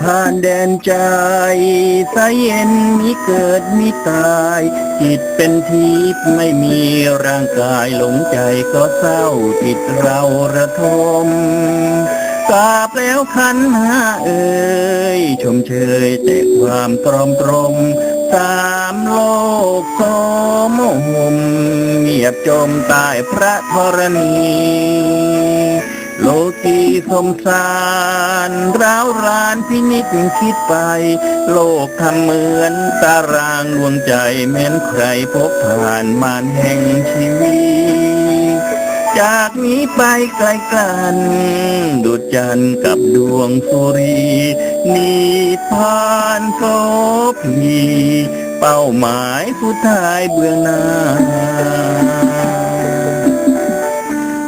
ผ่านแดนใจสเย็นมีเกิดมีตาย จิตเป็นทิพย์ไม่มีร่างกายหลงใจก็เศร้าจิตเราระทมกราบแล้วขันหาเอ่ยชมเชยแต่ความตรอมตรมสามโลกโสมหุมเงียบจมใต้พระธรณี ตีสมสารร้าวรานพินิจคิดไป โลกทำเหมือนตารางดวงใจแม้นใครพบผ่านมานแห่งชีวิต จากนี้ไปไกลกันดุจจันกับดวงสุรีนิพพานโสพีเป้าหมายผู้ทายเบื้องหน้า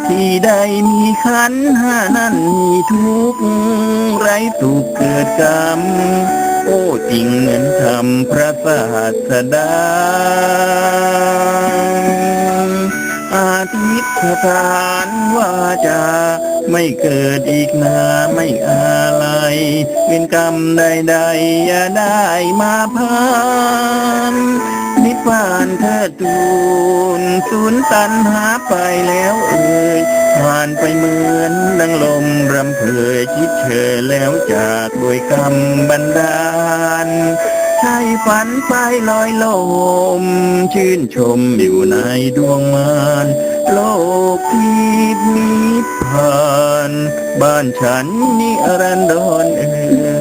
ที่ใดมีขันห้านั้นมีทุกข์ไรสุขเกิดกรรม โอ้จริงเหมือนธรรมพระศาสดา อาทิตย์ทานว่าจะไม่เกิดอีกนาไม่อะไรเป็นกรรมใดๆอย่าได้มาพาน นิพพานเทิดทูนสูญตันหาไปแล้วเอ่ยผ่านไปเหมือนดังลมรำเพยคิดเชยแล้วจากโดวยกรรมบันดาลใช่ฝันไปลอยลม ชื่นชมอยู่ในดวงมานโลกที่นิพพาน บ้านฉันนิรันดรเอ่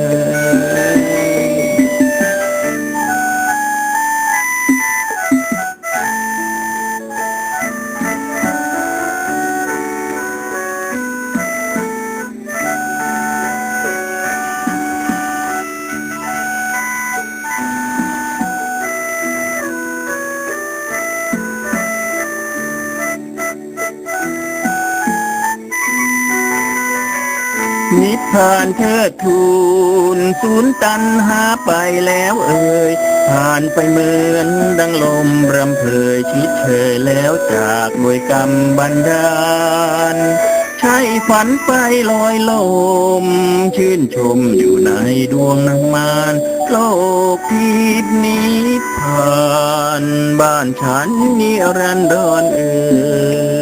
ย นิพพานเทิดทูนสูญตันหาไปแล้วเอ่ยผ่านไปเหมือนดังลมรำเพยชิดเชยแล้วจากหน่วยกรรมบันดาล ใช่ฝันไปลอยลม ชื่นชมอยู่ในดวงนางมานโลกทิพนิพพาน บ้านฉันนิรันดรเอ่ย